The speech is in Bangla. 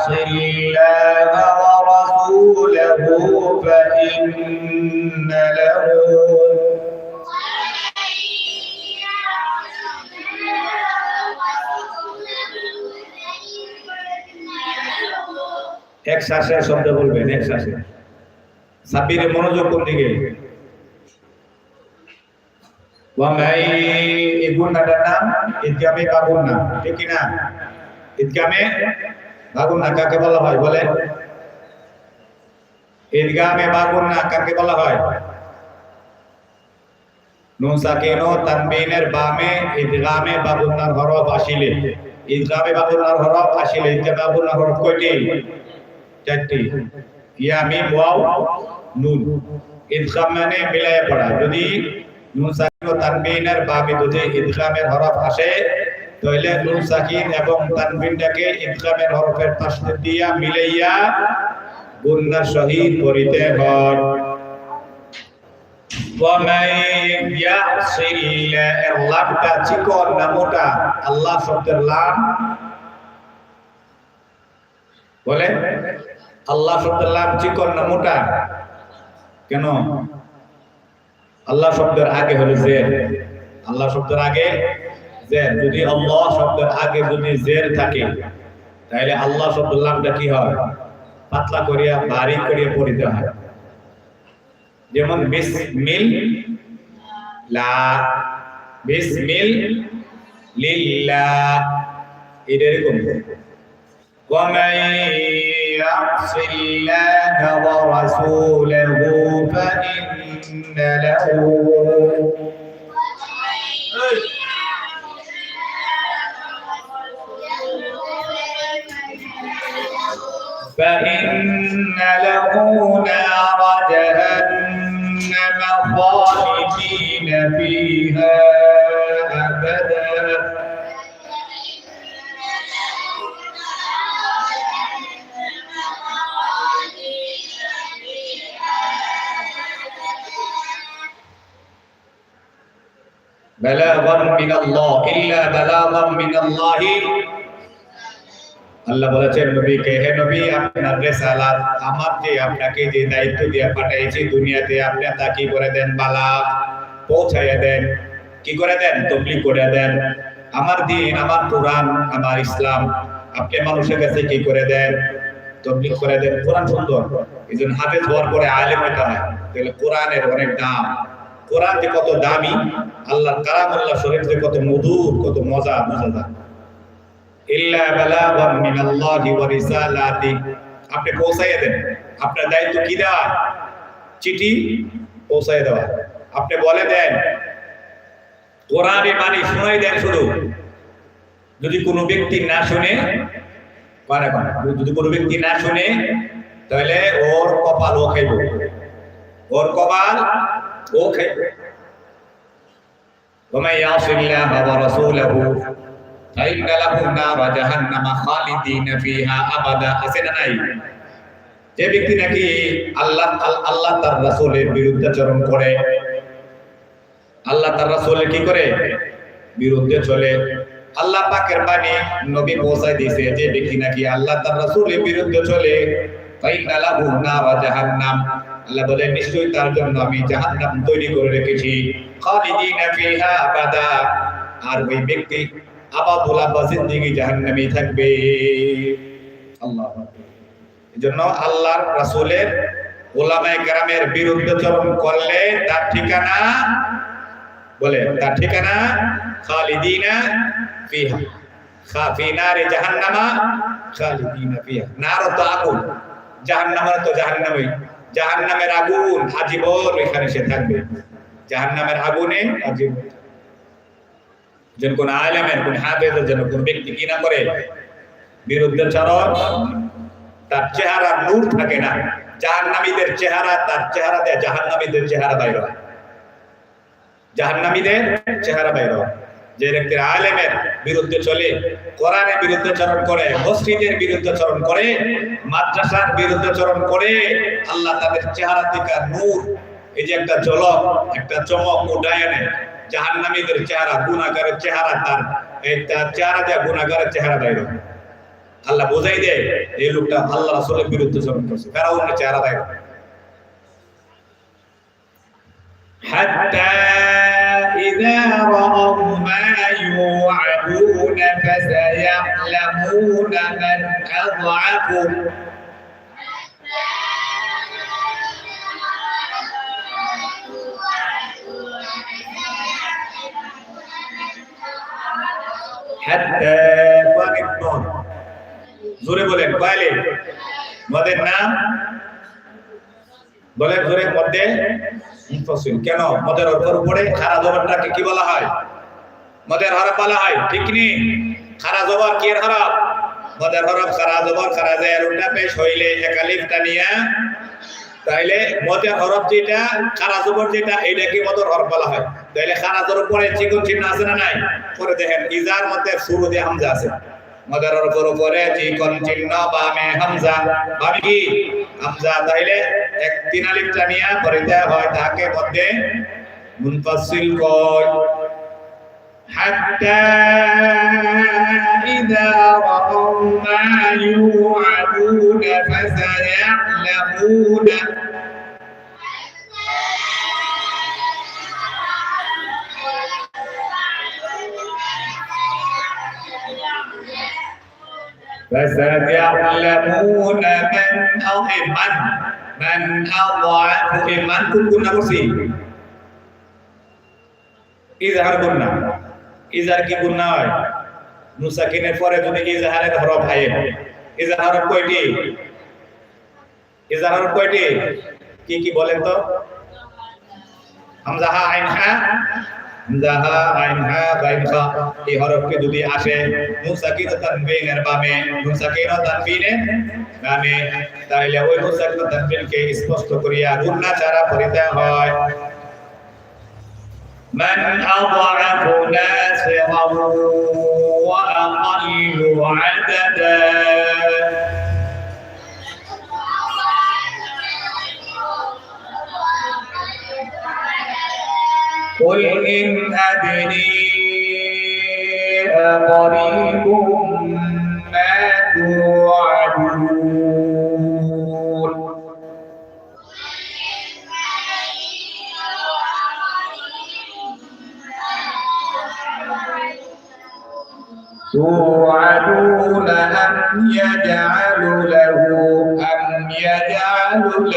يعص الله ورسوله فإن له এক শ্বাসে শব্দ বলবেন এক শ্বাসে সাব্বিরে মনোযোগ কোন দিকে ওয়ামাই এই গুণাটার নাম ইদগামে বাগুন না ঠিক কি না ইদগামে না কাকে বলা হয় ঈদগামে কাকে বলা হয়? মানে পড়া। যদি নুন সাকিন তানবিনের বামে যদি ঈদগামের হরফ আসে তাহলে নুন সাকিন এবং তানবিনটাকে ইদগামের হরফের পাশে দিয়া মিলাইয়া গুণনা সহিত করিতে হয়। আল্লাহ শব্দের কেন? আল্লাহ শব্দের আগে হলো আল্লাহ শব্দের আগে জের যদি আল্লাহ শব্দের আগে যদি জের থাকে তাহলে আল্লাহ শব্দের লামটা কি হয় পাতলা করিয়া বাড়ি করিয়া পড়িতে হয় যেমন বিসমিল লা বিসমিল লিল্লাহ এটা এরকম ومن يعص الله ورسوله فإن له فإن له نار جهنم خالدين فيها أبدا. بلاغا من الله إلا بلاغا من الله. আল্লাহ বলেছেন, নবীকে, হে নবী আপনার রেসালাত আমার যে আপনাকে যে দায়িত্ব দিয়ে পাঠাইছি দুনিয়াতে, আপনি তা কি করে দেন? বালা, পৌঁছাইয়া দেন। কি করে দেন? তবলিগ করে দেন। আমার দিন, আমার কোরআন, আমার ইসলাম, আপনি মানুষের কাছে কি করে দেন? তবলিগ করে দেন। কোরআন সুন্দর। এই জন্য হাফেজ হওয়ার পরে আলেম হইতে হয়। তাহলে কোরআনের অনেক দাম। কোরআন যে কত দামি আল্লাহ কালামুল্লাহ শরীফ যে কত মধুর, কত মজা, মজাদার। ইল্লা বালাগান মিনাল্লাহি ওয়া রিসালাতি আপনি পৌঁছাইয়া দেন আপনার দায়িত্ব কি দেওয়া চিঠি পৌঁছাইয়া দেওয়া আপনি বলে দেন কোরআনে মানে শোনাই দেন শুধু যদি কোনো ব্যক্তি না শুনে পারে পারে যদি কোনো ব্যক্তি না শুনে তাহলে ওর কপাল ও খাইব ওর কপাল ও খাইব ومن يعص الله ورسوله فإن له نار جهنم خالدين فيها أبدا আছে না নাই যে ব্যক্তি নাকি আল্লাহ আল্লাহ তার রাসূলের বিরুদ্ধাচরণ করে আল্লাহ তার রাসূলের কি করে বিরুদ্ধে চলে আল্লাহ পাকের বাণী নবী পৌঁছায় দিয়েছে যে ব্যক্তি নাকি আল্লাহ তার রাসূলের বিরুদ্ধে চলে ফাইনা লাহু নার জাহান্নাম আল্লাহ বলে নিশ্চয়ই তার জন্য আমি জাহান্নাম তৈরি করে রেখেছি খালিদিনা ফিহা আবাদা আর ওই ব্যক্তি আবাদুল আব্বা জিন্দেগি জাহান্নামে থাকবে। আল্লাহ এজন্য আল্লাহর রাসূলের ওলামায়ে কেরামের বিরুদ্ধে চরণ করলে তার ঠিকানা বলে তার ঠিকানা খালিদিনা ফিহা। খাফিনারে জাহান্নামা খালিদিনা ফিহা। নার তো আগুন। জাহান্নামের তো জাহান্নামই। জাহান্নামের আগুন আজীবন এখানে সে থাকবে। জাহান্নামের আগুনে আজীবন যেন কোন আলেমের, কোন হাফেজের যেন কোন ব্যক্তি কি না করে, বিরুদ্ধে চরণ তার চেহারা নূর থাকে না। জাহান্নামীদের চেহারা, তার চেহারা দেয় জাহান্নামীদের চেহারা বাইর চেহারা বাইর যে আলেমের বিরুদ্ধে চলে, কোরআনের করে, মসজিদের করে, মাদ্রাসার করে, আল্লাহ তাদের চেহারা থেকে নূর, এই যে একটা ঝলক, একটা চমক উঠায় আনে জাহান্নামীদের চেহারা গুণাগারের চেহারা তার। তার চেহারা দেয় গুণাগারের চেহারা দেয় আল্লাহ বোঝাই দেয়, এই লোকটা আল্লাহ রাসুলের বিরুদ্ধে চরণ করছে, ফেরাউনের চেহারা দেয় حتى إذا رأوا ما يوعدون فسيعلمون من أضعف জোরে বলেন কয়লে মদের নাম? বলেন জোরে মধ্যে কেন? মদের অর্থের উপরে খারা জবরটাকে কি বলা হয়? মদের হরফ বলা হয়, ঠিক নি? খারা জবর কি হরফ? মদের হরফ খারা জবর খারা যায় ওটা পেশ হইলে একালিফটা নিয়া তাইলে মদের হরফ যেটা, খারা জবর যেটা এইটা কি মদের হরফ বলা হয়। তাইলে খারা জবর পরে চিকন চিহ্ন আছে না নাই? পরে দেখেন, ইজার মধ্যে শুরু দিয়ে হামজা আছে। মদের হরফের উপরে চিকন চিহ্ন, বামে হামজা। বামে কি? হামজা। তাইলে এক, তিন আলিফটা নিয়া পরে দেয়া হয় তাকে মধ্যে মুনফাসিল কয়। حتى إذا رأوا ما يوعدون فسيعلمون فسيعلمون من أضعف من أضعف من كن كنا مرسي إذا هربنا ইজহার কি গুন্না হয় মুসাকিনের পরে তুমি ইজহারের হরফ হয় ইজহার কয়টি? ইজহার কয়টি? কি কি বলেন তো? হামজা হা, আইন হা। আইন হা এই যদি আসে বামে? ওই স্পষ্ট করিয়া গুন্না ছাড়া পড়িতে হয়। من أضعف ناصرا وأقل عددا. قل إن أدري أقريب توعدون أم يجعل له أم يجعل له